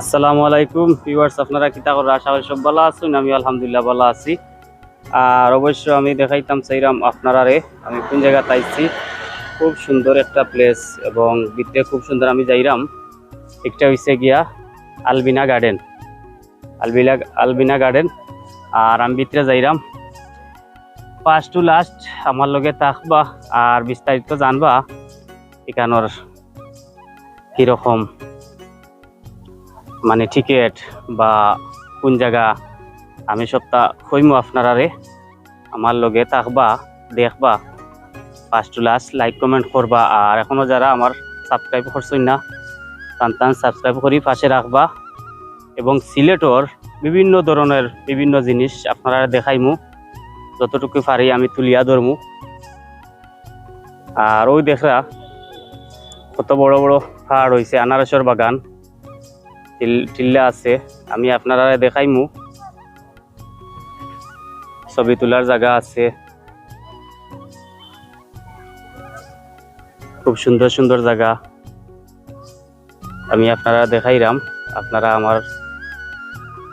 আসসালামু আলাইকুম ভিউয়ার্স আপনারা কিতা করে আশা করি সব ভালো আছেন আমি আলহামদুলিল্লাহ ভালো আছি। আর অবশ্য আমি দেখাইতাম চাইরাম আপনারারে, আমি কোন জায়গা আইছি? খুব সুন্দর একটা প্লেস এবং ভিতরে খুব সুন্দর, আমি যাইরাম। একটা হইছে গিয়া আলবিনা গার্ডেন আলবিনা আলবিনা গার্ডেন আর আমি ভিতরে যাইরাম। ফার্স্ট টু লাস্ট আমার লগে থাকবা আর বিস্তারিত জানবা, এখানোর কীরকম মানে টিকেট বা কোন জায়গা, আমি সপ্তাহ কইমু আপনারারে, আমার লগে থাকবা, দেখবা first to last like comment করবা, আর এখনও যারা আমার সাবস্ক্রাইব করছেন না, টান টান সাবস্ক্রাইব করি, পাশে রাখবা, এবং সিলেটর বিভিন্ন ধরনের বিভিন্ন জিনিস আপনারা দেখাইমু, যতটুকু পারি আমি তুলিয়া ধরমু। আর ওই দেখরা কত বড় বড় পাহাড় হয়েছে আনারসের বাগান টিল্লা আছে। আমি আপনারা দেখাইমু। ছবি তোলার জায়গা আছে। খুব সুন্দর সুন্দর জায়গা। আমি আপনারা দেখাইরাম। আপনারা আমার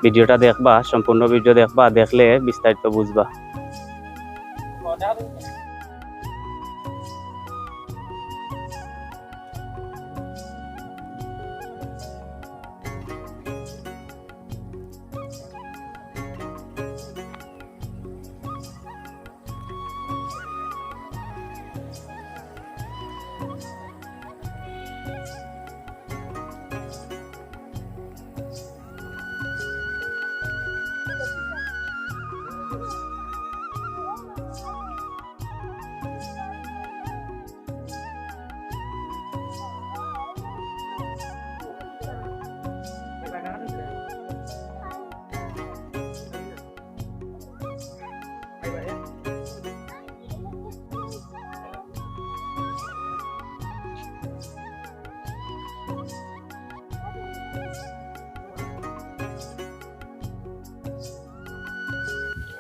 ভিডিওটা দেখবা, সম্পূর্ণ ভিডিও দেখবা, দেখলে বিস্তারিত বুঝবা।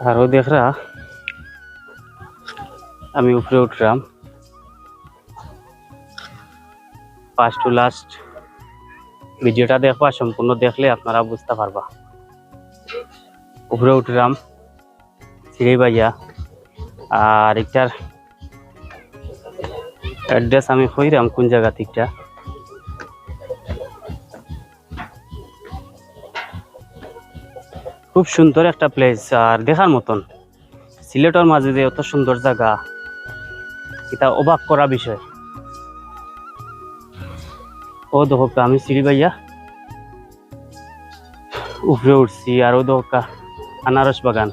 আরও দেখরা আমি উপরে উঠলাম। ফার্স্ট টু লাস্ট ভিডিওটা দেখবা, সম্পূর্ণ দেখলে আপনারা বুঝতে পারবা। উপরে উঠলাম, সিঁড়ি বাইয়া আর এটার অ্যাড্রেস আমি কইরাম কোন জায়গা থেকে। খুব সুন্দর একটা প্লেস আর দেখার মতন। সিলেটের মাঝে যে এত সুন্দর জায়গা, এটা অবাক করা বিষয়। ও দোকা আমি সিঁড়ি ভাইয়া উপরে উঠছি, আর ও দোকা আনারস বাগান।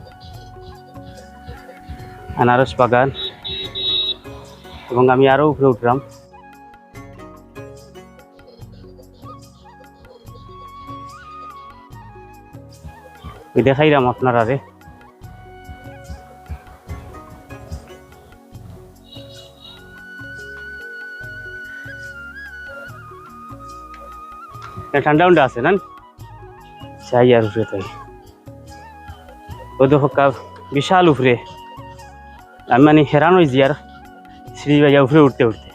আনারস বাগান, এবং আমি আরও উপরে উঠলাম। ওই দেখাইলাম আপনারা রে। ঠান্ডা উন্ডা আছে না? চাই আর উপরে তাই। ও দেখো কা- বিশাল উপরে। আমি মানে হেরান হয়েছি আর সিঁড়ি বাইয়া উপরে উঠতে উঠতে।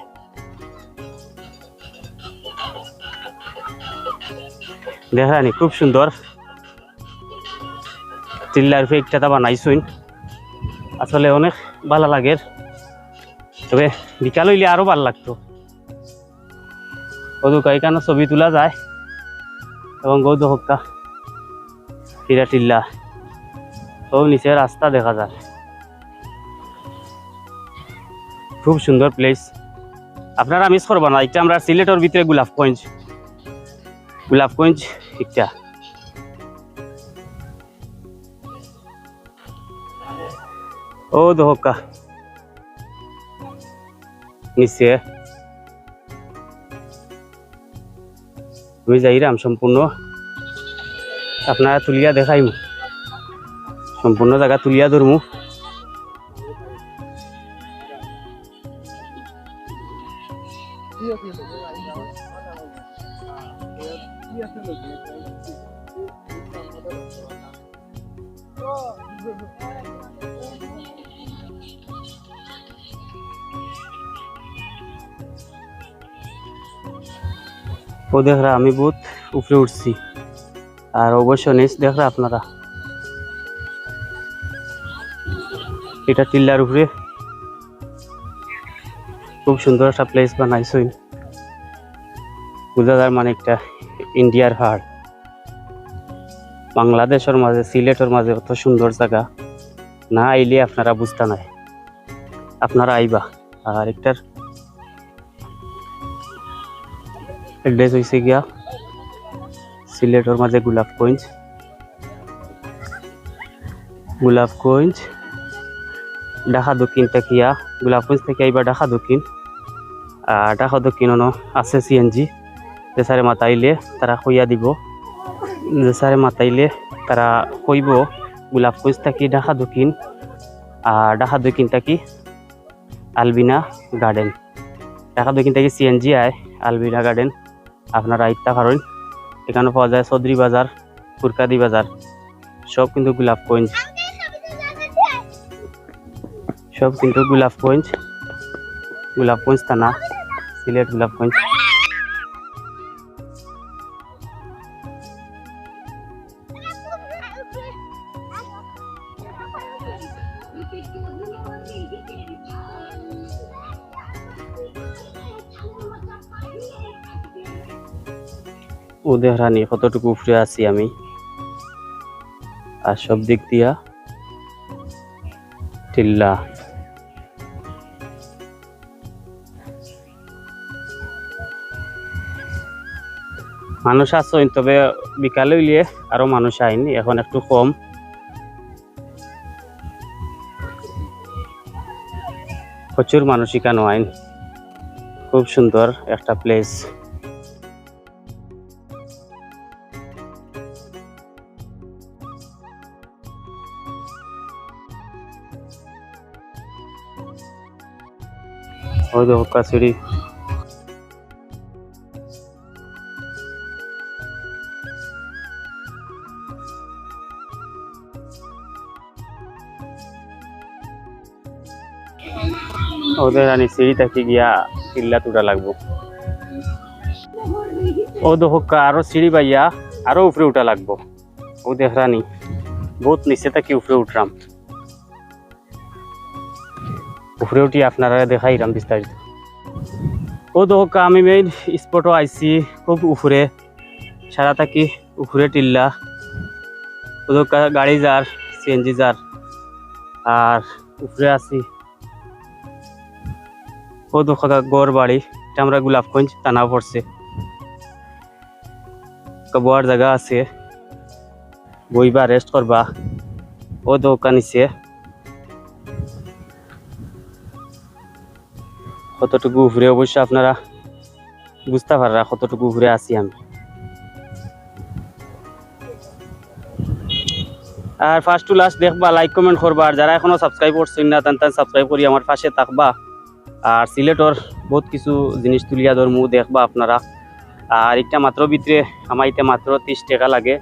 দেখানি খুব সুন্দর। চিল্লার ফেকটা বানাইছইন। আসলে অনেক ভালো লাগে। তবে বিকাল হইলে আরও ভালো লাগতো। ওদুকা এখানে ছবি তোলা যায় এবং গৌদ হক্কা টিলা টিল্লা ও নিচে রাস্তা দেখা যায়। খুব সুন্দর প্লেস আপনারা মিস করবা না, এটা আমরা সিলেটের ভিতরে গোলাপগঞ্জ। গোলাপগঞ্জ একটা। ও দহকা। নিচে আমি যাইরাম সম্পূর্ণ। আপনারা তুলিয়া দেখাইম। সম্পূর্ণ জায়গা তুলিয়া ধরমু। ও দেখরা আমি বহুত উপরে উঠছি। আর অবশ্য নিচ দেখরা আপনারা। এটা টিল্লার উপরে। খুব সুন্দর একটা প্লেস বানাইছই যায় মানে একটা ইন্ডিয়ার হাড় বাংলাদেশের মাঝে, সিলেটের মাঝে অত সুন্দর জায়গা না আইলে আপনারা বুঝতে নাই। আপনারা আইবা। আর একটার এড্রেস হয়েছে গিয়া সিলেটের মাঝে গোলাপগঞ্জ গোলাপগঞ্জ ঢাকা দক্ষিণ তাকিয়া গোলাপগঞ্জ থেকে আইবা ঢাকা দক্ষিণ। আর ঢাকা দক্ষিণ আছে সিএনজি যে স্যারে মাতাইলে তারা কইয়া দিব। যে স্যারে মাতাইলে তারা কইব গোলাপগঞ্জ থাকি ঢাকা দক্ষিণ। আর ঢাকা দক্ষিণ থাকি আলবিনা গার্ডেন। ঢাকা দক্ষিণ থেকে সিএনজি আয় আলবিনা গার্ডেন। আপনারা আইতা পারেন এখানে পাওয়া যায় চৌধুরী বাজার, ফুরকাদি বাজার। সব কিন্তু গোলাপগঞ্জ সব কিন্তু গোলাপগঞ্জ গোলাপগঞ্জ থানা সিলেট উদেহরানি, কতটুকু উপরে আছি আমি? আর সব দিক দিয়া টিল্লা। মানুষ আসছেন তবে বিকালে হইলে আরও মানুষ আইনি, এখন একটু কম। প্রচুর মানুষ এখানে আইন। খুব সুন্দর একটা প্লেস ওই দেখো কাছুরি ওদের আনি সিঁড়ি থাকি গিয়া চিল্লা তুটা লাগবো। ও দেখো আরও সিঁড়ি বাইয়া, আরও উপরে উঠা লাগবো। ও দেখরানি বহুত নিচে থাকি উপরে উঠরাম। উপরে উঠি আপনারা দেখাইরাম বিস্তারিত। ও দেখো, আমি মেইন স্পটও আইছি খুব উপরে। সারা থাকি উপরে টিল্লা। ও দেখো গাড়ি যার সিএনজি যার। আর উপরে আছি। ও দেখো গড় বাড়ি। এটা আমরা গোলাপগঞ্জ টানা পড়ছে। বয়ার জায়গা আছে। বইবা রেস্ট করবা। ও দোকান নিচে। কতটুকু ঘুরে অবশ্য আপনারা বুঝতে পাররা কতটুকু ঘুরে আছি আমি। আর ফার্স্ট টু লাস্ট দেখবা লাইক কমেন্ট করবা, আর যারা এখনও সাবস্ক্রাইব করছেন না, তান তান সাবস্ক্রাইব করি, আমার পাশে থাকবা। আর সিলেটর বহুত কিছু জিনিস তুলিয়া ধরমু, দেখবা আপনারা। আর একটা মাত্র ভিতরে, আমার এটা মাত্র ত্রিশ টাকা লাগে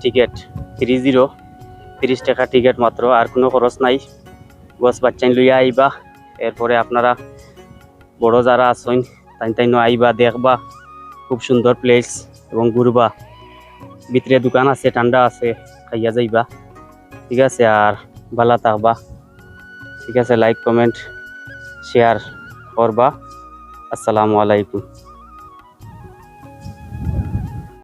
টিকিট থ্রি জিরো তিরিশ টাকা টিকিট মাত্র, আর কোনো খরচ নাই। গছ বাচ্চাই লইয়া আইবা, এরপরে আপনারা বড় যারা আছেন তাই তাই আইবা, দেখবা। খুব সুন্দর প্লেস এবং ঘুরবা। ভিতরে দোকান আছে, ঠান্ডা আছে, খাইয়া যাইবা। ঠিক আছে, আর ভালা থাকবা। ঠিক আছে লাইক কমেন্ট শেয়ার করবা। আসসালামু আলাইকুম।